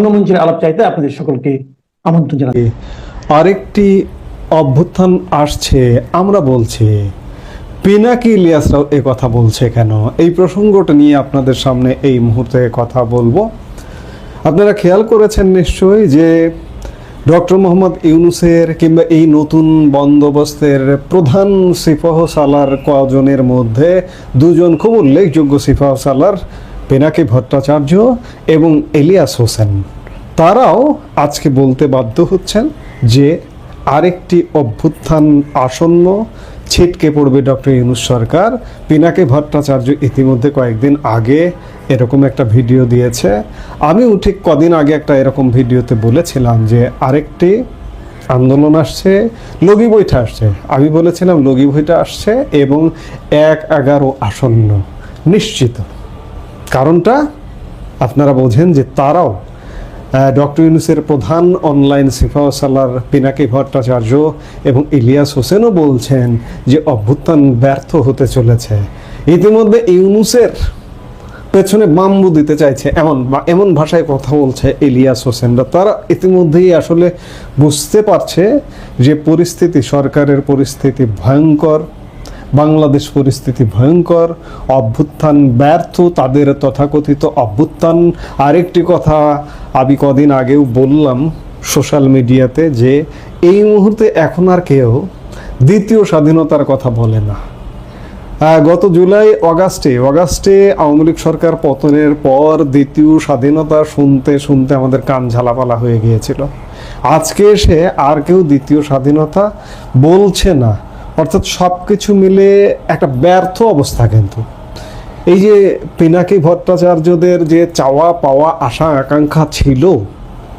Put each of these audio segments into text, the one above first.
রঙ্গমঞ্চের আলাপ চাইতে আপনাদের সকলকে আমন্ত্রণ জানাই আরেকটি অভ্যুত্থান আসছে, আমরা বলছি, পিনাকি ইলিয়াসরাও এ কথা বলছে কেন? এই প্রসঙ্গটা নিয়ে আপনাদের সামনে এই মুহূর্তে কথা বলব। আপনারা খেয়াল করেছেন নিশ্চয়ই যে ডক্টর মোহাম্মদ ইউনুসের কিংবা এই নতুন বন্দোবস্তের প্রধান সিপাহ সালার কজনের মধ্যে দুজন খুব উল্লেখযোগ্য সিপাহ সালার পিনাকি ভট্টাচার্য এবং এলিয়াস হোসেন। তারাও আজকে বলতে বাধ্য হচ্ছেন যে আরেকটি অভ্যুত্থান আসন্ন, ছিটকে পড়বে ডক্টর ইউনুস সরকার। পিনাকি ভট্টাচার্য ইতিমধ্যে কয়েকদিন আগে এরকম একটা ভিডিও দিয়েছে। আমিও ঠিক কদিন আগে একটা এরকম ভিডিওতে বলেছিলাম যে আরেকটি আন্দোলন আসছে, লগি বইটা আসছে। আমি বলেছিলাম, লগি বইটা আসছে এবং এক এগারো আসন্ন, নিশ্চিত। কারণটা আপনারা বোঝেন যে তারাও ডক্টর ইউনুসের প্রধান অনলাইন সিফাওসালার পিনাকি ভট্টাচার্য এবং ইলিয়াস হোসেনও বলছেন যে অভ্যুত্থান ব্যর্থ হতে চলেছে। ইতিমধ্যে ইউনুসের পেছনে বাম্বু দিতে চাইছে এমন এমন ভাষায় কথা বলছে ইলিয়াস হোসেনরা তারা ইতিমধ্যেই আসলে বুঝতে পারছে যে পরিস্থিতি, সরকারের পরিস্থিতি ভয়ঙ্কর। বাংলাদেশ পরিস্থিতি ভয়ঙ্কর, অভ্যুত্থান ব্যর্থ, তাদের তথাকথিত অভ্যুত্থান। আরেকটি কথা আমি কদিন আগেও বললাম সোশ্যাল মিডিয়াতে যে এই মুহূর্তে এখন আর কেউ দ্বিতীয় স্বাধীনতার কথা বলে না। গত জুলাই অগাস্টে অগাস্টে আওয়ামী লীগ সরকার পতনের পর দ্বিতীয় স্বাধীনতা শুনতে শুনতে আমাদের কান ঝালাপালা হয়ে গিয়েছিল। আজকে এসে আর কেউ দ্বিতীয় স্বাধীনতা বলছে না। অর্থাৎ সব কিছু মিলে একটা ব্যর্থ অবস্থা কিন্তু। এই যে পিনাকি ভট্টাচার্যদের যে চাওয়া পাওয়া আশা আকাঙ্ক্ষা ছিল,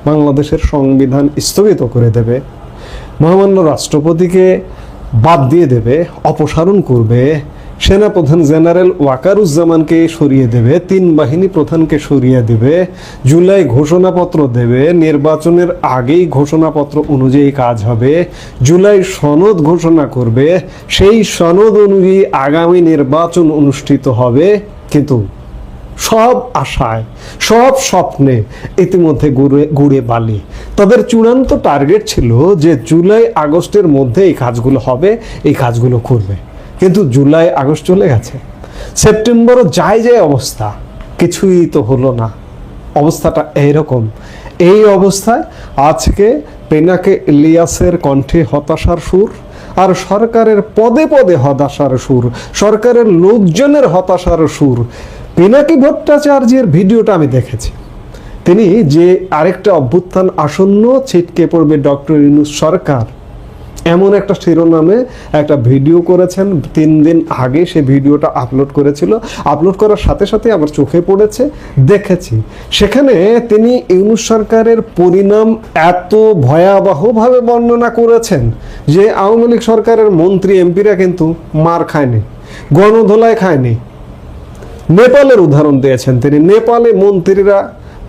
বাংলাদেশের সংবিধান স্থগিত করে দেবে, মহামান্য রাষ্ট্রপতিকে বাদ দিয়ে দেবে, অপসারণ করবে সেনাপ্রধান জেনারেল ওয়াকারুজ্জামানকে সরিয়ে দেবে, তিন বাহিনী প্রধানকে সরিয়ে দেবে, জুলাই ঘোষণাপত্র দেবে, নির্বাচনের আগেই ঘোষণাপত্র অনুযায়ী কাজ হবে, জুলাই সনদ ঘোষণা করবে, সেই সনদ অনুযায়ী আগামী নির্বাচন অনুষ্ঠিত হবে। কিন্তু সব আশায়, সব স্বপ্নে ইতিমধ্যে গুড়ে গুড়ে বালি। তাদের চূড়ান্ত টার্গেট ছিল যে জুলাই আগস্টের মধ্যে এই কাজগুলো হবে, এই কাজগুলো করবে। কিন্তু জুলাই, আগস্ট চলে গেছে। সেপ্টেম্বরও যায় যায় অবস্থা, কিছুই তো হলো না। অবস্থাটা এইরকম। এই অবস্থায় আজকে পেনাকে ইলিয়াসের কণ্ঠে হতাশার সুর আর সরকারের পদে পদে হতাশার সুর, সরকারের লোকজনের হতাশার সুর। পিনাকি ভট্টাচার্যের ভিডিওটা আমি দেখেছি। তিনি যে আরেকটা অভ্যুত্থান আসন্ন ছিটকে পড়বে ডক্টর ইউনুস সরকার এমন একটা শিরোনামে একটা ভিডিও করেছেন। তিন দিন আগে সে ভিডিওটা আপলোড করেছিল। আপলোড করার সাথে সাথে আমার চোখে পড়েছে, দেখেছি। সেখানে তিনি ইউনুস সরকারের পরিণাম এত ভয়াবহভাবে বর্ণনা করেছেন যে আওয়ামী লীগ সরকারের মন্ত্রী, এমপিরা কিন্তু মার খায়নি গণধোলায় খায়নি। নেপালের উদাহরণ দিয়েছেন তিনি। নেপালে মন্ত্রীরা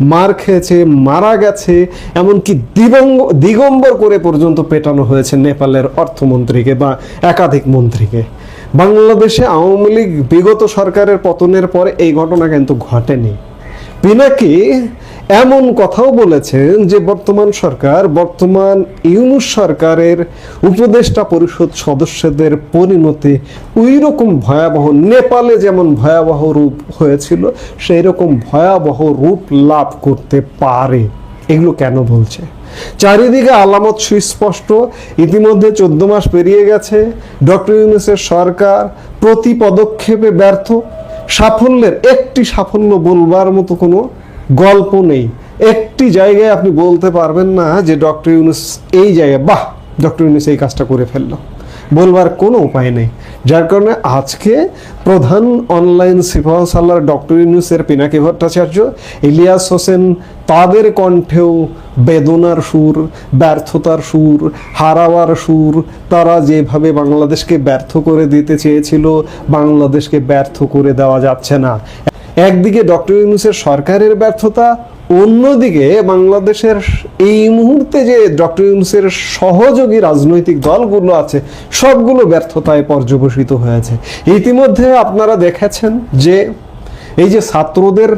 মার খেয়েছে, মারা গেছে, এমনকি দিবঙ্গ দিগম্বর করে পর্যন্ত পেটানো হয়েছে নেপালের অর্থমন্ত্রীকে বা একাধিক মন্ত্রীকে। বাংলাদেশে আওয়ামী লীগ বিগত সরকারের পতনের পরে এই ঘটনা কিন্তু ঘটেনি। পিনাকি এমন কথাও বলেছেন যে বর্তমান সরকার, বর্তমান ইউনুস সরকারের উপদেষ্টা পরিষদ সদস্যদের পরিণতি ওই রকম ভয়াবহ। নেপালে যেমন ভয়াবহ রূপ হয়েছিল সেই রকম ভয়াবহ রূপ লাভ করতে পারে। এগুলো কেন বলছে? চারিদিকে আলামত সুস্পষ্ট, ইতিমধ্যে চোদ্দ মাস পেরিয়ে গেছে, ডক্টর ইউনুসের সরকার প্রতি পদক্ষেপে ব্যর্থ। সাফল্যের একটি সাফল্য বলবার মতো কোনো গল্প নেই। একটি জায়গায় আপনি বলতে পারবেন না যে ডক্টর ইউনুস এই জায়গায়, বাহ, ডক্টর ইউনুস এই কাজটা করে ফেলল। বলবার কোনো উপায় নেই। যার কারণে আজকে প্রধান অনলাইন সিফাহ সাল্লার ডক্টর ইউনুসের পিনাকি ভট্টাচার্য, ইলিয়াস হোসেন তাদের কণ্ঠেও বেদনার সুর, ব্যর্থতার সুর হারাবার সুর, তারা যেভাবে বাংলাদেশকে ব্যর্থ করে দিতে চেয়েছিল, বাংলাদেশকে ব্যর্থ করে দেওয়া যাচ্ছে না। একদিকে ডক্টর ইউনুসের সরকারের ব্যর্থতা, অন্যদিকে বাংলাদেশের এই মুহূর্তে যে ডক্টর ইউনুসের সহযোগী রাজনৈতিক দলগুলো আছে, সবগুলো ব্যর্থতায় পর্যবসিত হয়েছে। ইতিমধ্যে আপনারা দেখেছেন যে এই যে ছাত্রদের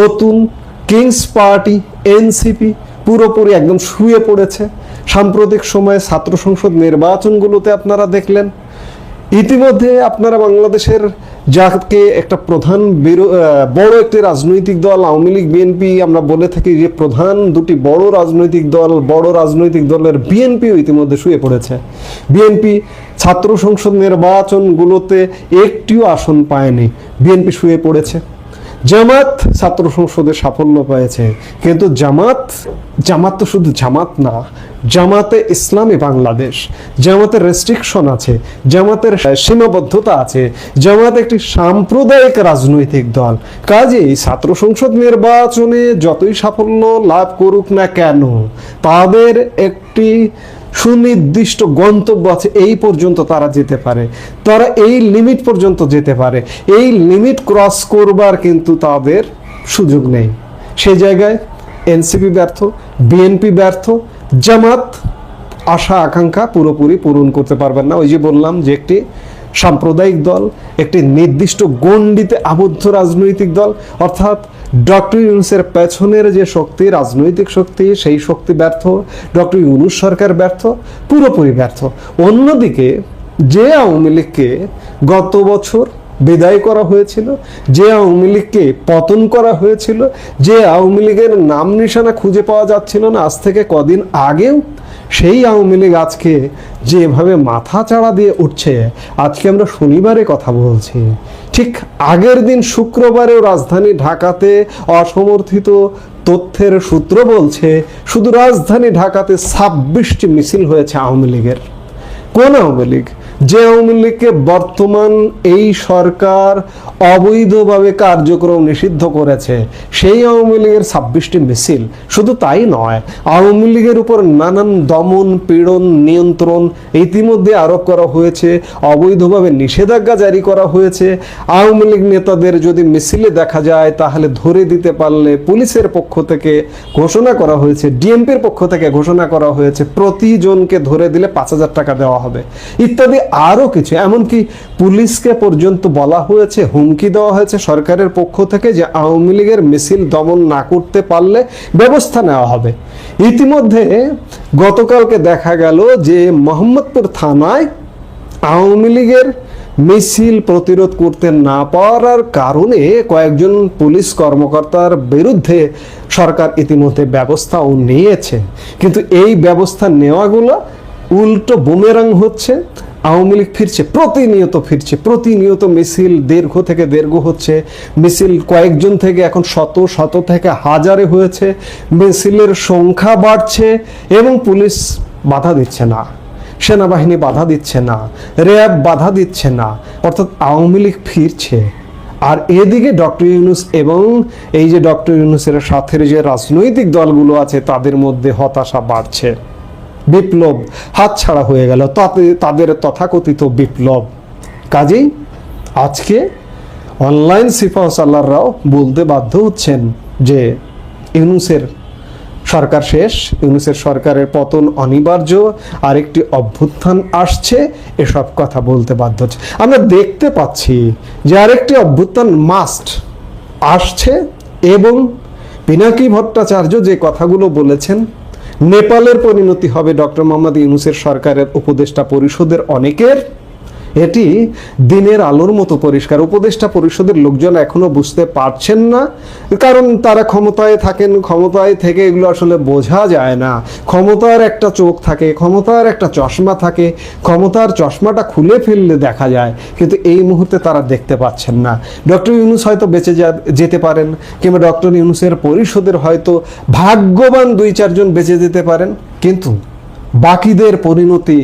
নতুন কিংস পার্টি, এনসিপি পুরোপুরি একদম শুয়ে পড়েছে। সাম্প্রতিক সময়ে ছাত্র সংসদ নির্বাচনগুলোতে আপনারা দেখলেন ইতিমধ্যে আপনারা বাংলাদেশের যাকে একটা প্রধান বড় একটি রাজনৈতিক দল, আওয়ামী লীগ বিএনপি আমরা বলে থাকি যে প্রধান দুটি বড় রাজনৈতিক দল, বড় রাজনৈতিক দলের বিএনপিও ইতিমধ্যে শুয়ে পড়েছে। বিএনপি ছাত্র সংসদ নির্বাচনগুলোতে একটিও আসন পায়নি। বিএনপি শুয়ে পড়েছে। জামাত ছাত্র সংসদে সাফল্য পেয়েছে কিন্তু জামাত জামাত তো শুধু জামাত না জামাতে ইসলামী বাংলাদেশ, জামাতের রেস্ট্রিকশন আছে, জামাতের সীমাবদ্ধতা আছে, জামাত একটি সাম্প্রদায়িক রাজনৈতিক দল। কাজেই ছাত্র সংসদ নির্বাচনে যতই সাফল্য লাভ করুক না কেন, তাদের একটি সুনির্দিষ্ট গন্তব্য আছে, এই পর্যন্ত তারা যেতে পারে। তারা এই লিমিট পর্যন্ত যেতে পারে। এই লিমিট ক্রস করবার কিন্তু তাদের সুযোগ নেই। সেই জায়গায় এনসিপি ব্যর্থ বিএনপি ব্যর্থ জামাত আশা, আকাঙ্ক্ষা পুরোপুরি পূরণ করতে পারবেন না। ওই যে বললাম যে একটি সাম্প্রদায়িক দল, একটি নির্দিষ্ট গণ্ডিতে আবদ্ধ রাজনৈতিক দল, অর্থাৎ ডক্টর ইউনুসের পেছনের যে শক্তি, রাজনৈতিক শক্তি, সেই শক্তি ব্যর্থ, ডক্টর ইউনুস সরকার ব্যর্থ, পুরোপুরি ব্যর্থ। অন্যদিকে যে আওয়ামী লীগকে গত বছর বিদায় করা হয়েছিল, যে আওয়ামী লীগকে পতন করা হয়েছিল, যে আওয়ামী লীগের নাম নিশানা খুঁজে পাওয়া যাচ্ছিল না আজ থেকে কদিন আগেও, সেই আওয়ামী লীগ আজকে যেভাবে মাথা চাড়া দিয়ে উঠছে, আজকে আমরা শনিবারে কথা বলছি। ঠিক আগের দিন শুক্রবারেও রাজধানী ঢাকাতে অসমর্থিত তথ্যের সূত্র বলছে, শুধু রাজধানী ঢাকাতে ছাব্বিশটি মিছিল হয়েছে আওয়ামী লীগের। কোন আওয়ামী লীগ? যে আওয়ামী লীগকে বর্তমান এই সরকার অবৈধভাবে কার্যক্রম নিষিদ্ধ করেছে, সেই আওয়ামী লীগের ছাব্বিশটি মিছিল শুধু তাই নয়, আওয়ামী লীগের উপর নানান দমন, পীড়ন, নিয়ন্ত্রণ ইতিমধ্যে আরোপ করা হয়েছে, অবৈধভাবে নিষেধাজ্ঞা জারি করা হয়েছে। আওয়ামী লীগ নেতাদের যদি মিছিলে দেখা যায়, তাহলে ধরে দিতে পারলে পুলিশের পক্ষ থেকে ঘোষণা করা হয়েছে, ডিএমপির পক্ষ থেকে ঘোষণা করা হয়েছে, প্রতিজনকে ধরে দিলে পাঁচ হাজার টাকা দেওয়া হবে। ইত্যাদি আরও কিছু, এমনকি পুলিশকে পর্যন্ত বলা হয়েছে, হুমকি দেওয়া হয়েছে সরকারের পক্ষ থেকে যে আওয়ামী লীগের মিছিল দমন না করতে পারলে ব্যবস্থা নেওয়া হবে। ইতিমধ্যে গতকালকে দেখা গেল যে মোহাম্মদপুর থানায় আওয়ামী লীগের মিছিল প্রতিরোধ করতে না পারার কারণে কয়েকজন পুলিশ কর্মকর্তার বিরুদ্ধে সরকার ইতিমধ্যে ব্যবস্থাও নিয়েছে। কিন্তু এই ব্যবস্থা নেওয়াগুলো উল্টো বুমেরাং হচ্ছে। আওয়ামী লীগ ফিরছে, প্রতিনিয়ত ফিরছে, প্রতিনিয়ত মিছিল দীর্ঘ থেকে দীর্ঘ হচ্ছে। মিছিল কয়েকজন থেকে এখন শত শত থেকে হাজারে হয়েছে। মিছিলের সংখ্যা বাড়ছে এবং পুলিশ বাধা দিচ্ছে না। সেনাবাহিনী বাধা দিচ্ছে না। র্যাব বাধা দিচ্ছে না। অর্থাৎ আওয়ামী লীগ ফিরছে। আর এদিকে ডক্টর ইউনুস এবং এই যে ডক্টর ইউনুসের সাথের যে রাজনৈতিক দলগুলো আছে, তাদের মধ্যে হতাশা বাড়ছে। বিপ্লব হাতছাড়া হয়ে গেল। তাতে, তাদের তথাকথিত বিপ্লব। কাজেই আজকে অনলাইন সিফাহসাল্লাররাও বলতে বাধ্য হচ্ছেন যে ইউনুসের সরকার শেষ, ইউনুসের সরকারের পতন অনিবার্য, আরেকটি অভ্যুত্থান আসছে, এসব কথা বলতে বাধ্য হচ্ছে। আমরা দেখতে পাচ্ছি যে আরেকটি অভ্যুত্থান মাস্ট আসছে এবং পিনাকি ভট্টাচার্য যে কথাগুলো বলেছেন নেপালের পরিণতি হবে ডক্টর মোহাম্মদ ইউনুসের সরকারের উপদেষ্টা পরিষদের অনেকের। এটি দিনের আলোর মতো পরিষ্কার। উপদেষ্টা পরিষদের লোকজন এখনও বুঝতে পারছেন না, কারণ তারা ক্ষমতায় থাকেন, ক্ষমতায় থেকে এগুলো আসলে বোঝা যায় না। ক্ষমতার একটা চোখ থাকে, ক্ষমতার একটা চশমা থাকে, ক্ষমতার চশমাটা খুলে ফেললে দেখা যায়, কিন্তু এই মুহূর্তে তারা দেখতে পাচ্ছেন না। ডক্টর ইউনুস হয়তো বেঁচে যেতে পারেন, কিংবা ডক্টর ইউনুসের পরিষদের হয়তো ভাগ্যবান দুই চারজন বেঁচে যেতে পারেন, কিন্তু বাকিদের পরিণতি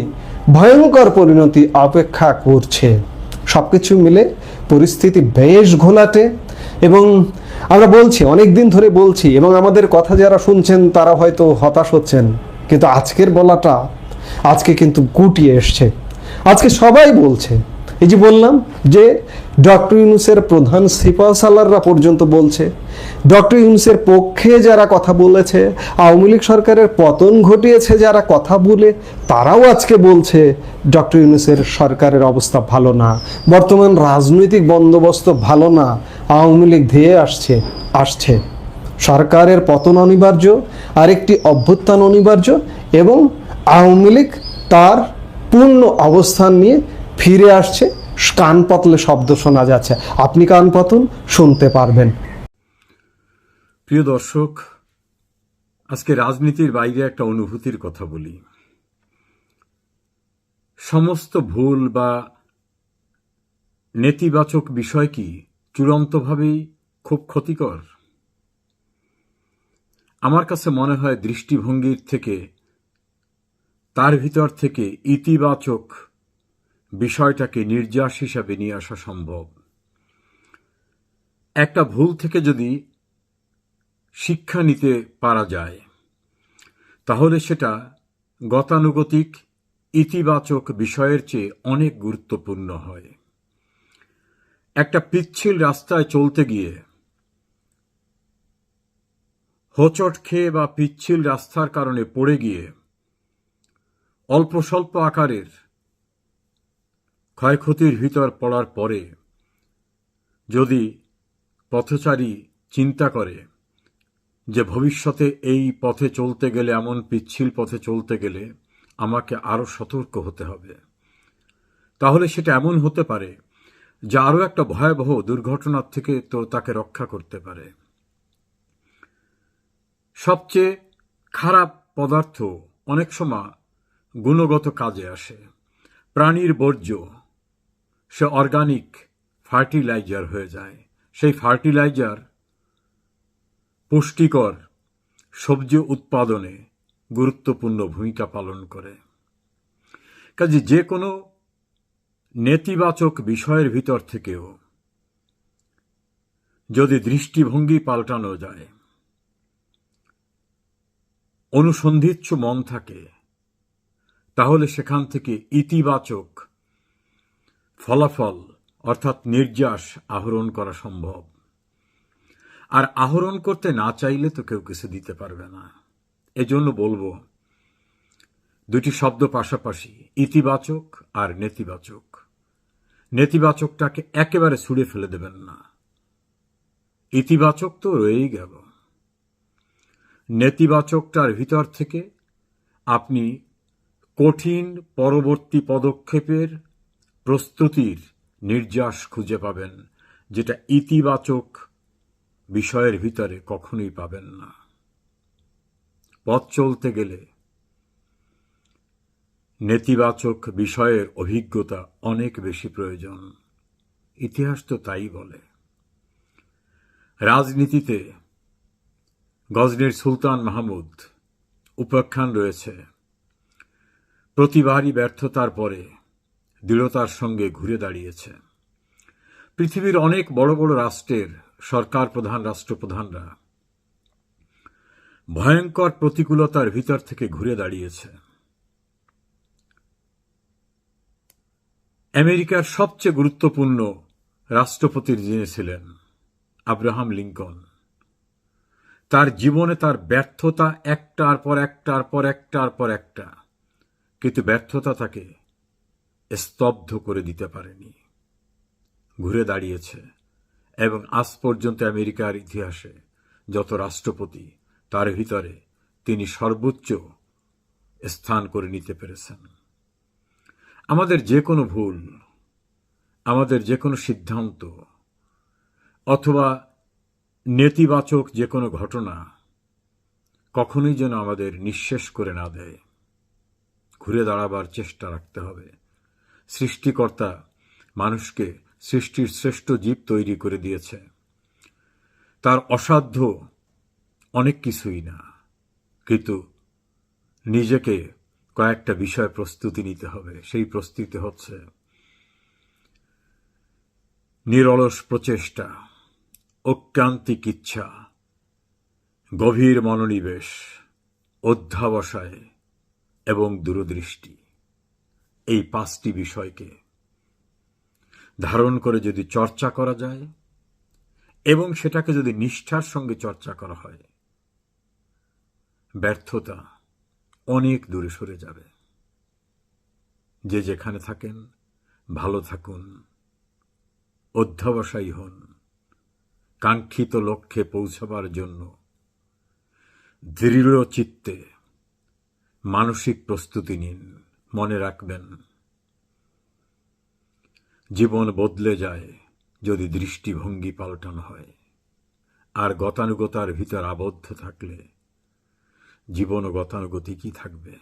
ভয়ঙ্কর পরিণতি অপেক্ষা করছে। সবকিছু মিলে পরিস্থিতি বেশ ঘোলাটে এবং আমরা বলছি অনেক দিন ধরে বলছি এবং আমাদের কথা যারা শুনছেন তারা হয়তো হতাশ হচ্ছেন। কিন্তু আজকের বলাটা আজকে কিন্তু গুটিয়ে এসছে। আজকে সবাই বলছে এই যে বললাম যে ডক্টর ইউনুসের প্রধান সিপাহ সালাররা পর্যন্ত বলছে, ডক্টর ইউনুসের পক্ষে যারা কথা বলেছে, আওয়ামী লীগ সরকারের পতন ঘটিয়েছে যারা কথা বলে, তারাও আজকে বলছে ডক্টর ইউনুসের সরকারের অবস্থা ভালো না। বর্তমান রাজনৈতিক বন্দোবস্ত ভালো না। আওয়ামী লীগ ধেয়ে আসছে আসছে। সরকারের পতন অনিবার্য, আরেকটি অভ্যুত্থান অনিবার্য এবং আওয়ামী লীগ তার পূর্ণ অবস্থান নিয়ে ফিরে আসছে, কান পাতলে শব্দ শোনা যাচ্ছে। আপনি কান পাতুন, শুনতে পারবেন। প্রিয় দর্শক, আজকে রাজনীতির বাইরে একটা অনুভূতির কথা বলি। সমস্ত ভুল বা নেতিবাচক বিষয় কি চূড়ান্তভাবেই খুব ক্ষতিকর? আমার কাছে মনে হয় দৃষ্টিভঙ্গির থেকে, তার ভিতর থেকে ইতিবাচক বিষয়টাকে নির্যাস হিসাবে নিয়ে আসা সম্ভব। একটা ভুল থেকে যদি শিক্ষা নিতে পারা যায়, তাহলে সেটা গতানুগতিক, ইতিবাচক বিষয়ের চেয়ে অনেক গুরুত্বপূর্ণ হয়। একটা পিচ্ছিল রাস্তায় চলতে গিয়ে হোচট খেয়ে বা পিচ্ছিল রাস্তার কারণে পড়ে গিয়ে অল্প স্বল্প আকারের ক্ষয়ক্ষতির ভিতর পড়ার পরে যদি পথচারী চিন্তা করে যে ভবিষ্যতে এই পথে চলতে গেলে, এমন পিচ্ছিল পথে চলতে গেলে আমাকে আরও সতর্ক হতে হবে, তাহলে সেটা এমন হতে পারে যা আরও একটা ভয়াবহ দুর্ঘটনার থেকে তো তাকে রক্ষা করতে পারে। সবচেয়ে খারাপ পদার্থ অনেক সময় গুণগত কাজে আসে, প্রাণীর বর্জ্য। সে অর্গানিক ফার্টিলাইজার হয়ে যায়। সেই ফার্টিলাইজার পুষ্টিকর সবজি উৎপাদনে গুরুত্বপূর্ণ ভূমিকা পালন করে। কাজে যে কোনো নেতিবাচক বিষয়ের ভিতর থেকেও যদি দৃষ্টিভঙ্গি পাল্টানো যায়, অনুসন্ধিচ্ছ মন থাকে, তাহলে সেখান থেকে ইতিবাচক ফলাফল, অর্থাৎ নির্যাস আহরণ করা সম্ভব। আর আহরণ করতে না চাইলে তো কেউ কিছু দিতে পারবে না। এজন্য বলব, দুটি শব্দ পাশাপাশি, ইতিবাচক আর নেতিবাচক। নেতিবাচকটাকে একেবারে ছুঁড়ে ফেলে দেবেন না। ইতিবাচক তো রয়েই গেল। নেতিবাচকটার ভিতর থেকে আপনি কঠিন পরবর্তী পদক্ষেপের প্রস্তুতির নির্যাস খুঁজে পাবেন, যেটা ইতিবাচক বিষয়ের ভিতরে কখনোই পাবেন না। পথ চলতে গেলে নেতিবাচক বিষয়ের অভিজ্ঞতা অনেক বেশি প্রয়োজন। ইতিহাস তো তাই বলে। রাজনীতিতে গজনির সুলতান মাহমুদ উপাখ্যান রয়েছে। প্রতিবারই ব্যর্থতার পরে দৃঢ়তার সঙ্গে ঘুরে দাঁড়িয়েছে। পৃথিবীর অনেক বড় বড় রাষ্ট্রের সরকার প্রধান, রাষ্ট্রপ্রধানরা ভয়ঙ্কর প্রতিকূলতার ভিতর থেকে ঘুরে দাঁড়িয়েছে। আমেরিকার সবচেয়ে গুরুত্বপূর্ণ রাষ্ট্রপতির যিনি ছিলেন, আব্রাহাম লিঙ্কন, তার জীবনে তার ব্যর্থতা একটার পর একটার পর একটার পর একটা, কিন্তু ব্যর্থতা তাকে স্তব্ধ করে দিতে পারেনি। ঘুরে দাঁড়িয়েছে এবং আজ পর্যন্ত আমেরিকার ইতিহাসে যত রাষ্ট্রপতি, তার ভিতরে তিনি সর্বোচ্চ স্থান করে নিতে পেরেছেন। আমাদের যে কোনো ভুল, আমাদের যে কোনো সিদ্ধান্ত, অথবা নেতিবাচক যে কোনো ঘটনা কখনোই যেন আমাদের নিঃশেষ করে না দেয়। ঘুরে দাঁড়াবার চেষ্টা রাখতে হবে। সৃষ্টিকর্তা মানুষকে সৃষ্টির শ্রেষ্ঠ জীব তৈরি করে দিয়েছে। তার অসাধ্য অনেক কিছুই না, কিন্তু নিজেকে কয়েকটা বিষয় প্রস্তুতি নিতে হবে। সেই প্রস্তুতি হচ্ছে নিরলস প্রচেষ্টা ঐক্যান্তিক ইচ্ছা, গভীর মনোনিবেশ, অধ্যাবসায় এবং দূরদৃষ্টি। এই পাঁচটি বিষয়কে ধারণ করে যদি চর্চা করা যায় এবং সেটাকে যদি নিষ্ঠার সঙ্গে চর্চা করা হয়, ব্যর্থতা অনেক দূরে সরে যাবে। যে যেখানে থাকেন, ভালো থাকুন, অধ্যবসায়ী হন, কাঙ্ক্ষিত লক্ষ্যে পৌঁছবার জন্য দৃঢ় চিত্তে মানসিক প্রস্তুতি নিন। মনে রাখবেন। জীবন বদলে যায় যদি দৃষ্টিভঙ্গি পাল্টানো হয়। আর গতানুগতার ভিতর আবদ্ধ থাকলে জীবন ও গতানুগতিকই থাকবে।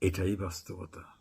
এটাই বাস্তবতা।